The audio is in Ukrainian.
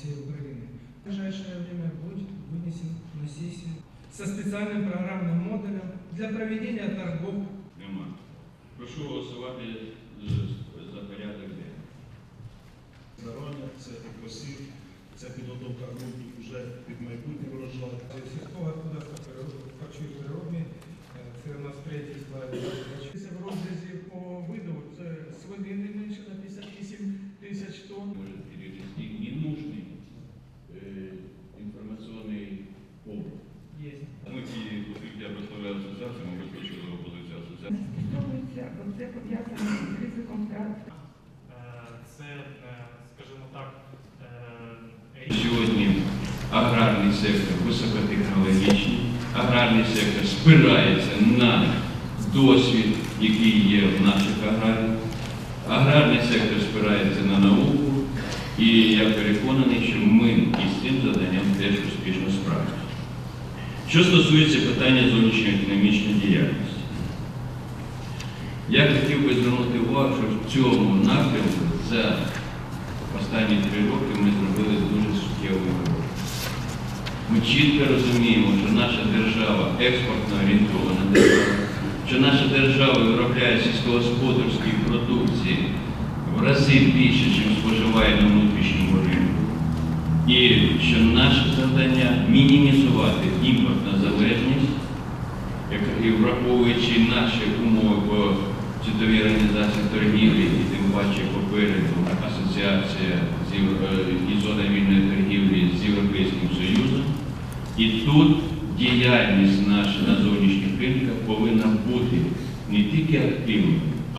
всей Украины. В ближайшее время будет вынесен на сессию со специальным программным модулем для проведения торгов Нема. Прошу голосувати е, за порядок денний. Зарання, це посів, це підготовка ґрунтів вже під майбутній врожай. сільського господарства це скажімо так, Сьогодні аграрний сектор високотехнологічний, аграрний сектор спирається на досвід, який є в наших аграріях. Аграрний сектор спирається на науку, і я переконаний, що ми із цим заданням теж успішно справимося. Що стосується питання зовнішньоекономічної діяльності, я хотів би звернути увагу, що в цьому напрямку за останні три роки ми зробили дуже суттєвий крок. Ми чітко розуміємо, що наша держава експортно орієнтована держава, що наша держава виробляє сільськогосподарської продукції в рази більше, ніж споживає на внутрішньому ринку. І що наше завдання мінімізувати імпортну залежність, і враховуючи наші умови світовій організації торгівлі, і тим паче попереду асоціація е, і зона вільної торгівлі з Європейським Союзом. І тут діяльність наша на зовнішніх ринках повинна бути не тільки активною,